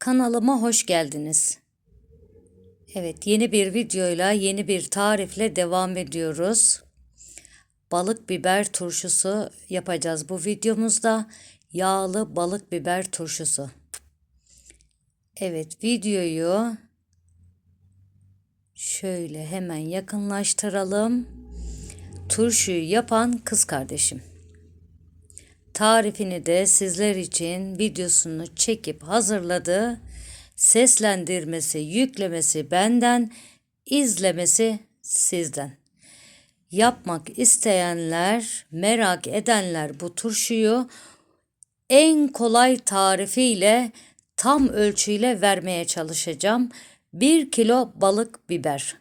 Kanalıma hoş geldiniz. Evet, yeni bir videoyla, yeni bir tarifle devam ediyoruz. Balık biber turşusu yapacağız bu videomuzda. Yağlı balık biber turşusu. Evet, videoyu şöyle hemen yakınlaştıralım. Turşuyu yapan kız kardeşim. Tarifini de sizler için videosunu çekip hazırladı. Seslendirmesi, yüklemesi benden, izlemesi sizden. Yapmak isteyenler, merak edenler bu turşuyu en kolay tarifiyle, tam ölçüyle vermeye çalışacağım. 1 kilo balık biber.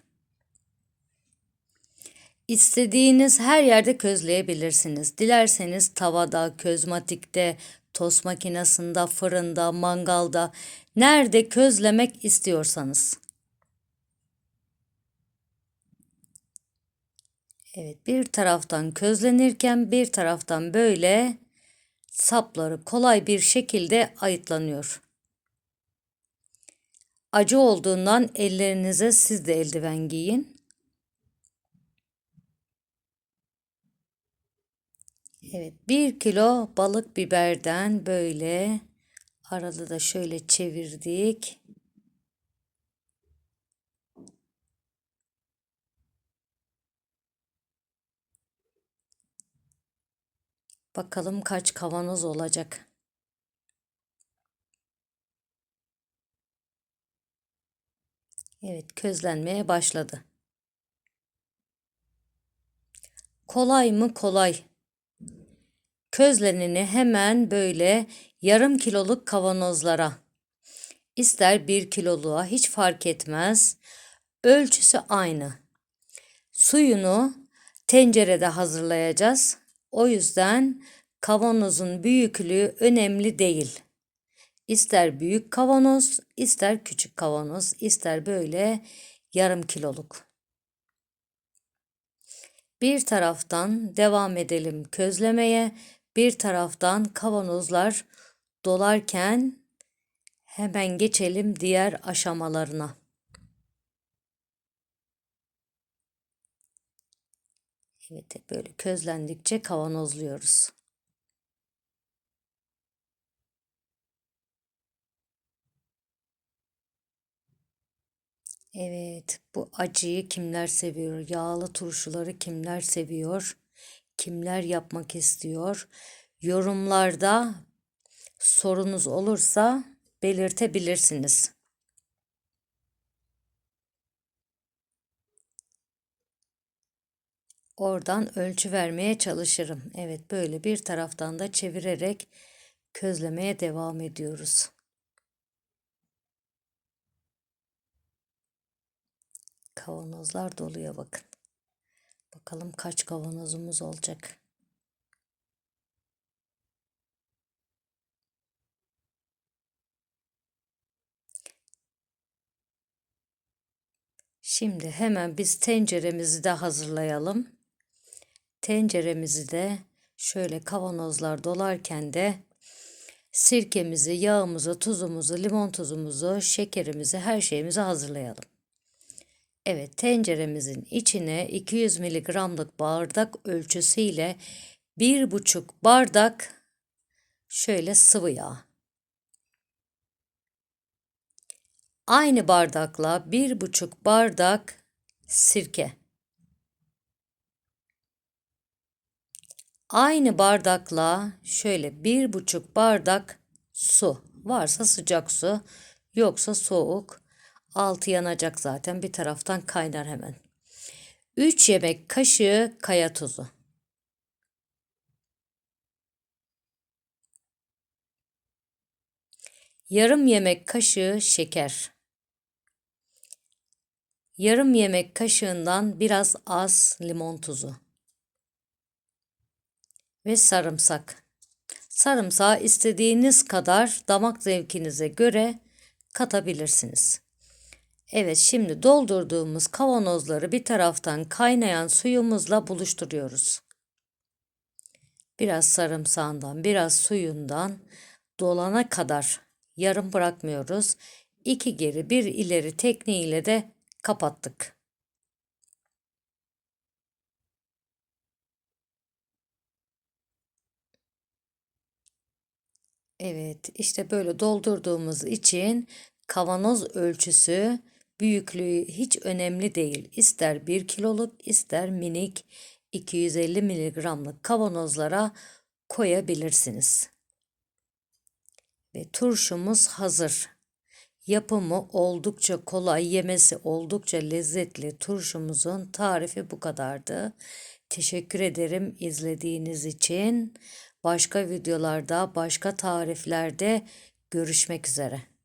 İstediğiniz her yerde közleyebilirsiniz. Dilerseniz tavada, közmatikte, tost makinesinde, fırında, mangalda, nerede közlemek istiyorsanız. Evet, bir taraftan közlenirken bir taraftan böyle sapları kolay bir şekilde ayıtlanıyor. Acı olduğundan ellerinize siz de eldiven giyin. Evet, bir kilo balık biberden böyle arada da şöyle çevirdik. Bakalım kaç kavanoz olacak. Evet, közlenmeye başladı. Kolay mı? Kolay. Közleneni hemen böyle yarım kiloluk kavanozlara, ister bir kiloluğa hiç fark etmez. Ölçüsü aynı. Suyunu tencerede hazırlayacağız. O yüzden kavanozun büyüklüğü önemli değil. İster büyük kavanoz, ister küçük kavanoz, ister böyle yarım kiloluk. Bir taraftan devam edelim közlemeye. Bir taraftan kavanozlar dolarken hemen geçelim diğer aşamalarına. Evet böyle közlendikçe kavanozluyoruz. Evet, bu acıyı kimler seviyor? Yağlı turşuları kimler seviyor? Kimler yapmak istiyor? Yorumlarda sorunuz olursa belirtebilirsiniz. Oradan ölçü vermeye çalışırım. Evet, böyle bir taraftan da çevirerek közlemeye devam ediyoruz. Kavanozlar doluyor bakın. Bakalım kaç kavanozumuz olacak. Şimdi hemen biz tenceremizi de hazırlayalım. Tenceremizi de şöyle kavanozlar dolarken de sirkemizi, yağımızı, tuzumuzu, limon tuzumuzu, şekerimizi, her şeyimizi hazırlayalım. Evet tenceremizin içine 200 miligramlık bardak ölçüsüyle bir buçuk bardak şöyle sıvı yağ. Aynı bardakla bir buçuk bardak sirke. Aynı bardakla şöyle bir buçuk bardak su. Varsa sıcak su, yoksa soğuk. Altı yanacak zaten bir taraftan kaynar hemen. 3 yemek kaşığı kaya tuzu. Yarım yemek kaşığı şeker. Yarım yemek kaşığından biraz az limon tuzu. Ve sarımsak. Sarımsağı istediğiniz kadar damak zevkinize göre katabilirsiniz. Evet şimdi doldurduğumuz kavanozları bir taraftan kaynayan suyumuzla buluşturuyoruz. Biraz sarımsağından, biraz suyundan dolana kadar Yarım bırakmıyoruz. İki geri bir ileri tekniğiyle de kapattık. Evet, işte böyle doldurduğumuz için kavanoz ölçüsü, büyüklüğü hiç önemli değil. İster 1 kiloluk, ister minik 250 miligramlık kavanozlara koyabilirsiniz. Ve turşumuz hazır. Yapımı oldukça kolay, yemesi oldukça lezzetli turşumuzun tarifi bu kadardı. Teşekkür ederim izlediğiniz için. Başka videolarda, başka tariflerde görüşmek üzere.